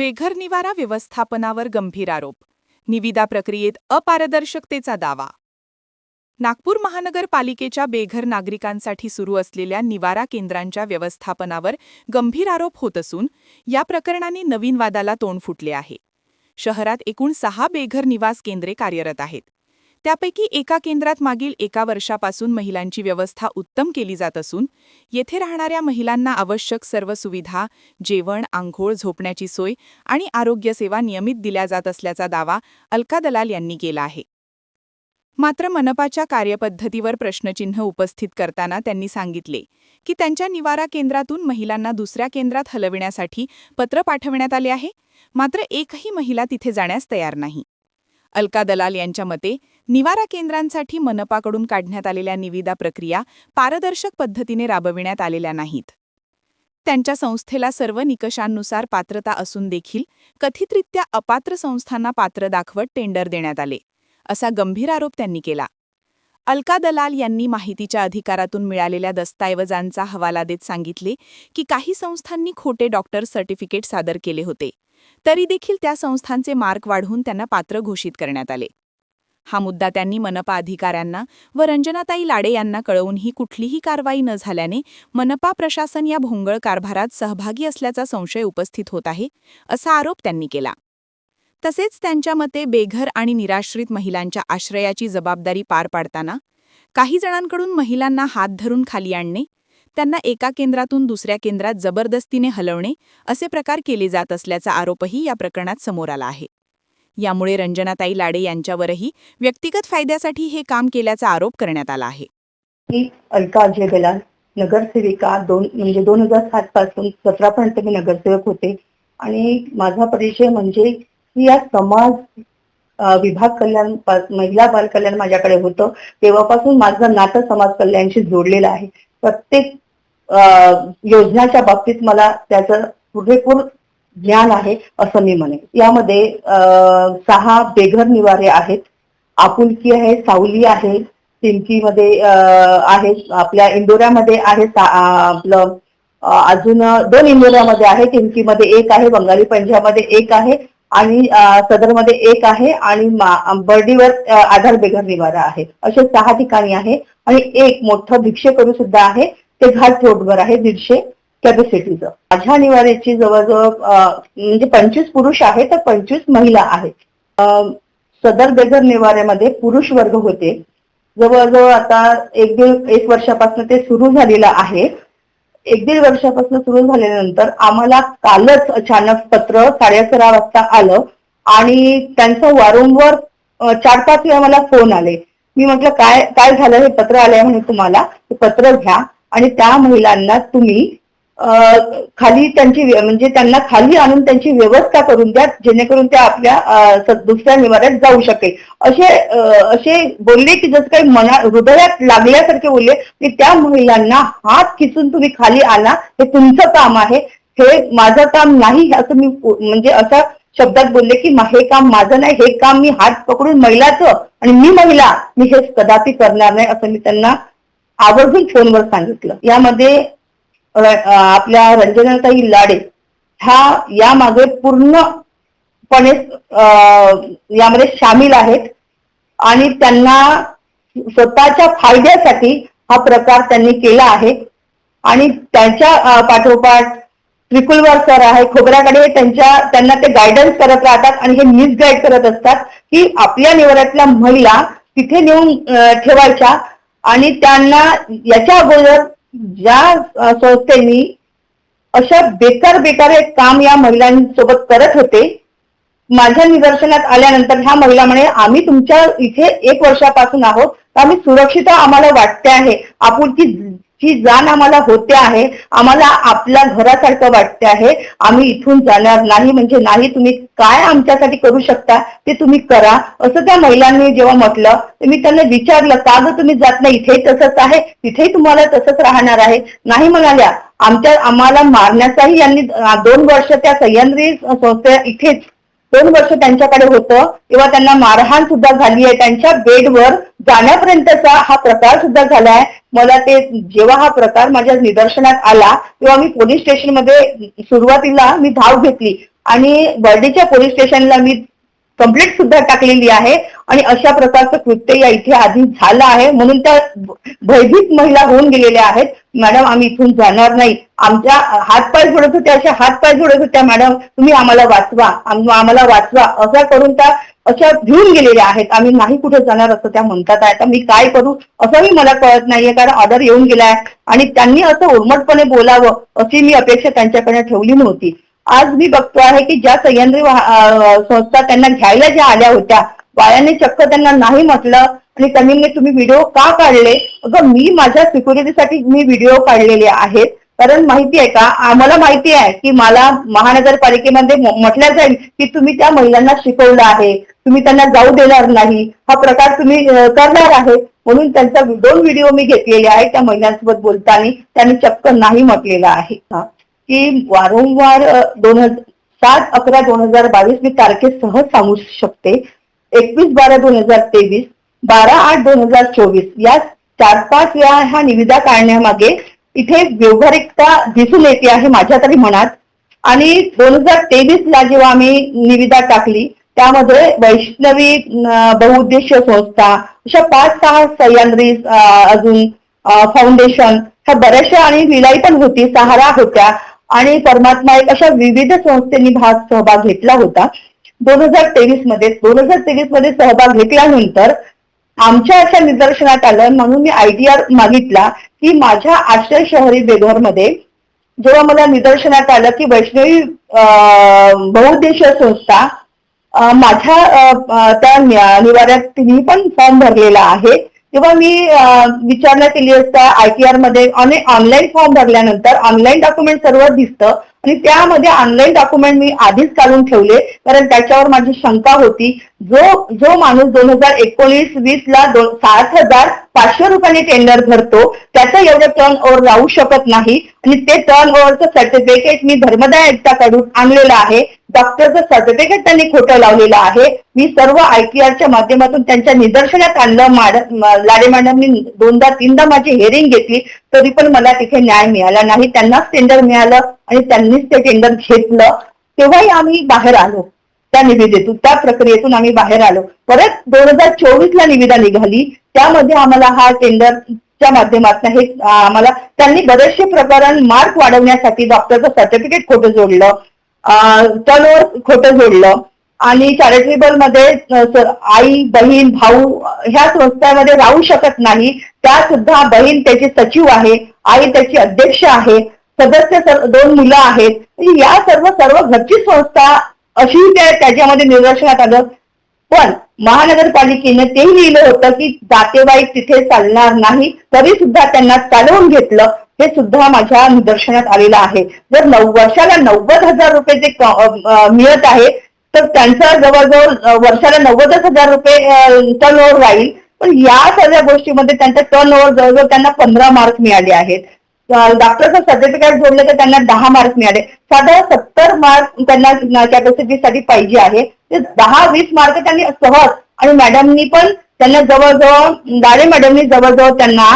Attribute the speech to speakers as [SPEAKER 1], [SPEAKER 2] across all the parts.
[SPEAKER 1] बेघर निवारा व्यवस्थापनावर गंभीर आरोप. निविदा प्रक्रियेत अपारदर्शकतेचा दावा. नागपूर महानगरपालिकेच्या बेघर नागरिकांसाठी सुरू असलेल्या निवारा केंद्रांच्या व्यवस्थापनावर गंभीर आरोप होत असून या प्रकरणाने नवीन वादाला तोंड फुटले आहे. शहरात एकूण सहा बेघर निवास केंद्रे कार्यरत आहेत. त्यापैकी एका केंद्रात मागील एका वर्षापासून महिलांची व्यवस्था उत्तम केली जात असून येथे राहणाऱ्या महिलांना आवश्यक सर्व सुविधा जेवण आंघोळ झोपण्याची सोय आणि आरोग्यसेवा नियमित दिल्या जात असल्याचा दावा अलका दलाल यांनी केला आहे. मात्र मनपाच्या कार्यपद्धतीवर प्रश्नचिन्ह उपस्थित करताना त्यांनी सांगितले की त्यांच्या निवारा केंद्रातून महिलांना दुसऱ्या केंद्रात हलविण्यासाठी पत्र पाठवण्यात आले आहे मात्र एकही महिला तिथे जाण्यास तयार नाही. अलका दलाल यांच्या मते निवारा केंद्रांसाठी मनपाकडून काढण्यात आलेल्या निविदा प्रक्रिया पारदर्शक पद्धतीने राबविण्यात आलेल्या नाहीत. त्यांच्या संस्थेला सर्व निकषांनुसार पात्रता असून देखील कथितरित्या अपात्र संस्थांना पात्र दाखवत टेंडर देण्यात आले असा गंभीर आरोप त्यांनी केला. अलका दलाल यांनी माहितीच्या अधिकारातून मिळालेल्या दस्तऐवजांचा हवाला देत सांगितले की काही संस्थांनी खोटे डॉक्टर सर्टिफिकेट सादर केले होते तरी देखील त्या संस्थांचे मार्क वाढवून त्यांना पात्र घोषित करण्यात आले. हा मुद्दा त्यांनी मनपा अधिकाऱ्यांना व रंजनाताई लाडे यांना कळवूनही कुठलीही कारवाई न झाल्याने मनपा प्रशासन या भोंगळ कारभारात सहभागी असल्याचा संशय उपस्थित होत आहे असा आरोप त्यांनी केला. तसेच त्यांच्या मते बेघर आणि निराश्रित महिलांच्या आश्रयाची जबाबदारी पार पाडताना काही जणांकडून महिलांना हात धरून खाली आणणे त्यांना एका केंद्रातून दुसऱ्या केंद्रात जबरदस्तीने हलवणे असे प्रकार केले जात असल्याचा आरोपही या प्रकरणात समोर आला आहे. यामुळे रंजनाताई लाडे यांच्यावरही व्यक्तिगत फायद्यासाठी हे काम केल्याचा आरोप करण्यात आला आहे.
[SPEAKER 2] मी अलका अजय दलाल नगरसेविका दोन म्हणजे दोन हजार सात पासून सतरा पर्यंत मी नगरसेवक होते आणि माझा परिचय म्हणजे या समाज विभाग कल्याण महिला बाल कल्याण माझ्याकडे होतं. तेव्हापासून माझं नातं समाज कल्याणशी जोडलेलं आहे. प्रत्येक योजनाच्या बाबतीत मला त्याचं पुरेपूर ज्ञान आहे असं मी म्हणेन. यामध्ये सहा बेघर निवारे आहेत. आपुलकी आहे सावली आहे सिमकीमध्ये आहे आपल्या इंदोऱ्यामध्ये आहे आपलं अजून दोन इंदोऱ्यामध्ये आहे टिमकीमध्ये एक आहे बंगाली पंजाबमध्ये एक आहे आणि सदरमध्ये एक आहे आणि बर्डीवर आधार बेघर निवारा आहे. असे सहा ठिकाणी आहे आणि एक मोठं भिक्षेकरू सुद्धा आहे. ते घाट रोडवर आहे दीडशे कॅपॅसिटीचं. माझ्या निवाऱ्याची जवळजवळ म्हणजे पंचवीस पुरुष आहे तर पंचवीस महिला आहेत. सदर बेघर निवाऱ्यामध्ये पुरुष वर्ग होते. जवळजवळ आता एक दीड एक वर्षापासून ते सुरू झालेलं आहे. एक दीड वर्षापासून सुरू झाल्यानंतर आम्हाला कालच अचानक पत्र साडे अकरा वाजता आलं आणि त्यांचं वारंवार चार पाच वेळा मला फोन आले. मी म्हटलं काय काय झालं? हे पत्र आलंय म्हणे तुम्हाला. ते पत्र घ्या आणि त्या महिलांना तुम्ही खाली त्यांची म्हणजे त्यांना खाली आणून त्यांची व्यवस्था करून द्या जेणेकरून त्या आपल्या दुसऱ्या निवाऱ्यात जाऊ शकेल. असे असे बोलले की जसं काही मना हृदयात लागल्यासारखे बोलले की त्या महिलांना हात खिचून तुम्ही खाली आणा हे तुमचं काम आहे हे माझं काम नाही असं मी म्हणजे अशा शब्दात बोलले की हे काम माझं नाही हे काम मी हात पकडून महिलाचं आणि मी महिला मी हे कदापि करणार नाही असं मी त्यांना आवर्जून फोनवर सांगितलं. यामध्ये आपल्या रंजनाताई लाडे ह्या यामागे पूर्णपणे यामध्ये सामील आहेत. आणि त्यांना स्वतःच्या फायद्यासाठी हा प्रकार त्यांनी केला आहे. आणि त्यांच्या पाठोपाठ त्रिकुलवार सर आहे खोबऱ्याकडे त्यांच्या त्यांना ते गायडन्स करत राहतात आणि हे मिसगाईड करत असतात की आपल्या निवाऱ्यातल्या महिला तिथे नेऊन ठेवायच्या. आणि त्यांना याच्या अगोदर ज्या संस्थेनी अशा बेकार बेकार हे काम या महिलांसोबत करत होते माझ्या निदर्शनात आल्यानंतर ह्या महिला म्हणे आम्ही तुमच्या इथे एक वर्षापासून आहोत आम्ही सुरक्षित आम्हाला वाटते आहे. आपुलकी ही जाण आम्हाला होते आहे. आम्हाला आपल्या घरासारखं वाटते आहे. आम्ही इथून जाणार नाही म्हणजे नाही तुम्ही काय आमच्यासाठी करू शकता? ते तुम्ही करा. असं त्या महिलांनी जेव्हा म्हटलं तर मी त्यांना विचारलं का गं तुम्ही जात नाही? इथेही तसंच आहे. तिथेही तुम्हाला तसंच राहणार आहे. नाही म्हणाल्या. आमच्या आम्हाला मारण्याचाही यांनी दोन वर्ष त्या सह्याद्री संस्थे इथेच दोन वर्ष त्यांच्याकडे होतं. तेव्हा त्यांना मारहाण सुद्धा झाली आहे. त्यांच्या बेडवर जाण्यापर्यंतचा हा प्रकार सुद्धा झालाय मला ते जेव्हा हा प्रकार माझ्या निदर्शनात आला तेव्हा मी पोलीस स्टेशनमध्ये सुरुवातीला मी धाव घेतली. आणि बर्डीच्या पोलीस स्टेशनला मी कंप्लेंट सुद्धा टाकलेली आहे. आणि अशा प्रकारचं कृत्य या इथे आधी झालं आहे. म्हणून त्या भयभीत महिला होऊन गेलेल्या आहेत. मॅडम आम्ही इथून जाणार नाही. आमच्या हातपाय जोडत होत्या अशा हातपाय जोडत होत्या मॅडम. तुम्ही आम्हाला वाचवा. आम्हाला वाचवा. असं करून त्या अशा घेऊन गेलेल्या आहेत. आम्ही नाही कुठे जाणार असं त्या म्हणतात आहे आता मी काय करू? असंही मला कळत नाहीये कारण ऑर्डर येऊन गेलाय. आणि त्यांनी असं उर्मटपणे बोलावं अशी मी अपेक्षा त्यांच्याकडे ठेवली नव्हती. आज मी बघतो आहे की ज्या सह्याद्री वाह- संस्था त्यांना घ्यायला ज्या आल्या होत्या वायाने चक्क त्यांना नाही म्हटलं आणि त्यांनी तुम्ही व्हिडिओ का काढले? अगं मी माझ्या सिक्युरिटीसाठी मी व्हिडिओ काढलेले आहेत. कारण माहिती आहे का? आम्हाला माहिती आहे की मला महानगरपालिकेमध्ये म्हटल्या म्हटलं जाईल की तुम्ही त्या महिलांना शिकवलं आहे. तुम्ही त्यांना जाऊ देणार नाही. हा प्रकार तुम्ही करणार आहे. म्हणून त्यांचा दोन व्हिडिओ मी घेतलेले आहेत त्या महिलांसोबत बोलताना. त्यांनी चक्क नाही म्हटलेलं आहे. की वारंवार दोन हजार सात अकरा दोन हजार बावीस मी तारखेसह सांगू शकते. एकवीस बारा दोन हजार तेवीस बारा आठ दोन हजार चोवीस. या चार पाच वेळा ह्या निविदा काढण्यामागे इथे व्यवहारिकता दिसून येते आहे माझ्या तरी मनात. आणि दोन हजार तेवीस ला जेव्हा आम्ही निविदा टाकली त्यामध्ये वैष्णवी बहुउद्देशीय संस्था अशा पाच सहा सह्याद्री अजून फाउंडेशन ह्या बऱ्याचशा आणि विलाई पण होती सहारा होत्या. आणि परमात्मा एक अशा विविध संस्थेनी भाग सहभाग घेतला होता. दोन हजार तेवीसमध्ये दोन हजार तेवीसमध्ये सहभाग घेतल्यानंतर आमच्या अशा निदर्शनात आलं म्हणून मी आयटीआर मागितला की माझ्या आश्रय शहरी बेघरमध्ये जेव्हा मला निदर्शनात आलं की वैष्णवी बहुद्देशीय बहुउद्देशीय संस्था माझ्या त्या निवाऱ्यात तिने पण फॉर्म भरलेला आहे. तेव्हा मी अं, विचारणा केली असता आयटीआरमध्ये ऑनलाईन फॉर्म भरल्यानंतर ऑनलाईन डॉक्युमेंट सर्व दिसतं. आणि त्यामध्ये ऑनलाईन डॉक्युमेंट मी आधीच काढून ठेवले. कारण त्याच्यावर माझी शंका होती. जो जो माणूस दोन हजार एकोणीस वीस ला दोन सात हजार पाचशे रुपयाने टेंडर भरतो त्याचं एवढं टर्न ओव्हर राहू शकत नाही. आणि ते टर्न ओव्हरचं सर्टिफिकेट मी धर्मदाय आयुक्ताकडून आणलेलं आहे. डॉक्टरचं सर्टिफिकेट त्यांनी खोटं लावलेलं आहे. मी सर्व आयटीआरच्या माध्यमातून त्यांच्या निदर्शनात आणलं. माड लाडे मॅडमनी दोनदा तीनदा माझी हेअरिंग घेतली. तरी पण मला तिथे न्याय मिळाला नाही. त्यांनाच टेंडर मिळालं आणि त्यांनीच ते टेंडर घेतलं. तेव्हाही आम्ही बाहेर आलो त्या निविदेतून त्या प्रक्रियेतून आम्ही बाहेर आलो. परत दोन हजार चोवीस ला निविदा निघाली. त्यामध्ये आम्हाला हा टेंडरच्या माध्यमातून हे आम्हाला त्यांनी बरेचसे प्रकरण मार्क वाढवण्यासाठी डॉक्टरचं सर्टिफिकेट खोटं जोडलं. टर्नओव्हर खोटं जोडलं. आणि चॅरिटेबलमध्ये आई बहीण भाऊ ह्या संस्थांमध्ये राहू शकत नाही. त्या सुद्धा बहीण त्याची सचिव आहे आई त्याची अध्यक्ष आहे सदस्य दोन मुलं आहेत. म्हणजे या सर्व सर्व घरची संस्था अशी त्या त्याच्यामध्ये निदर्शनात आलं. पण महानगरपालिकेने ते लिहिलं होतं की जातेवाईक तिथे चालणार नाही तरी सुद्धा त्यांना चालवून घेतलं. हे सुद्धा माझ्या निदर्शनात आलेलं आहे. जर नऊ वर्षाला नव्वद हजार रुपये जे मिळत आहे तर त्यांचा जवळजवळ वर्षाला नव्वदच हजार रुपये टर्न ओव्हर राहील. पण या सगळ्या गोष्टीमध्ये त्यांचा टर्न ओव्हर जवळजवळ त्यांना पंधरा मार्क मिळाले आहेत. डॉक्टरचं सर्टिफिकेट जोडलं तर त्यांना दहा मार्क मिळाले. साधारण सत्तर मार्क त्यांना कॅपॅसिटीसाठी पाहिजे आहे. ते दहा वीस मार्क त्यांनी सहज आणि मॅडमनी पण त्यांना जवळजवळ दाडे मॅडमनी जवळजवळ त्यांना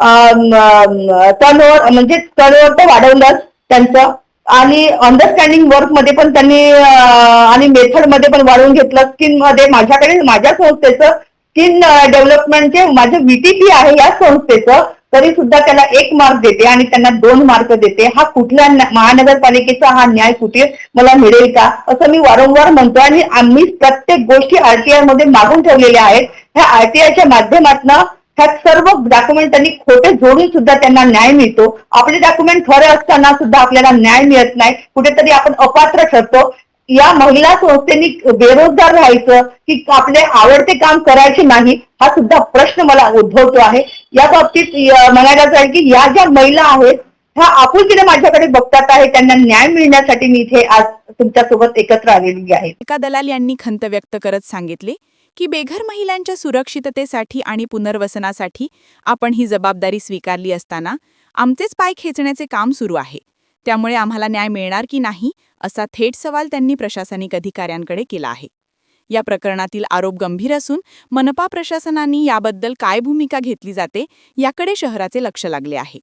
[SPEAKER 2] टर्न म्हणजे टर्न तर वाढवलंच त्यांचं. आणि अंडरस्टँडिंग वर्कमध्ये पण त्यांनी आणि मेथडमध्ये पण वाढवून घेतलं. स्किनमध्ये माझ्याकडे माझ्या संस्थेचं स्किन डेव्हलपमेंटचे माझे व्हीटीपी आहे या संस्थेचं तरी सुद्धा त्याला एक मार्क देते आणि त्यांना दोन मार्क देते. हा कुठल्या महानगरपालिकेचा हा न्याय कुठे मला मिळेल का? असं मी वारंवार म्हणतो आणि आम्ही प्रत्येक गोष्टी आरटीआयमध्ये मागून ठेवलेल्या आहेत. ह्या आरटीआयच्या माध्यमातून ह्या सर्व डॉक्युमेंट त्यांनी खोटे जोडून सुद्धा त्यांना न्याय मिळतो. आपले डॉक्युमेंट खरे असताना सुद्धा आपल्याला न्याय मिळत नाही. कुठेतरी आपण अपात्र ठरतो. या महिला संस्थेनी बेरोजगार राहायचं की आपले आवडते काम करायचे नाही हा सुद्धा प्रश्न मला उद्भवतो आहे. या बाबतीत म्हणायला जाईल की या ज्या महिला आहेत ह्या आपुलकीने माझ्याकडे बघतात आहे. त्यांना न्याय मिळण्यासाठी मी इथे आज तुमच्यासोबत एकत्र आलेली आहे.
[SPEAKER 1] एका दलाल यांनी खंत व्यक्त करत सांगितले. की बेघर महिलांच्या सुरक्षिततेसाठी आणि पुनर्वसनासाठी आपण ही जबाबदारी स्वीकारली असताना आमचेच पाय खेचण्याचे काम सुरू आहे. त्यामुळे आम्हाला न्याय मिळणार की नाही असा थेट सवाल त्यांनी प्रशासनिक अधिकाऱ्यांकडे केला आहे. या प्रकरणातील आरोप गंभीर असून मनपा प्रशासनाने याबद्दल काय भूमिका घेतली जाते याकडे शहराचे लक्ष लागले आहे.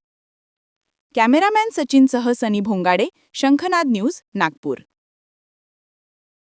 [SPEAKER 1] कॅमेरामॅन सचिनसह सनी भोंगाडे शंखनाद न्यूज नागपूर.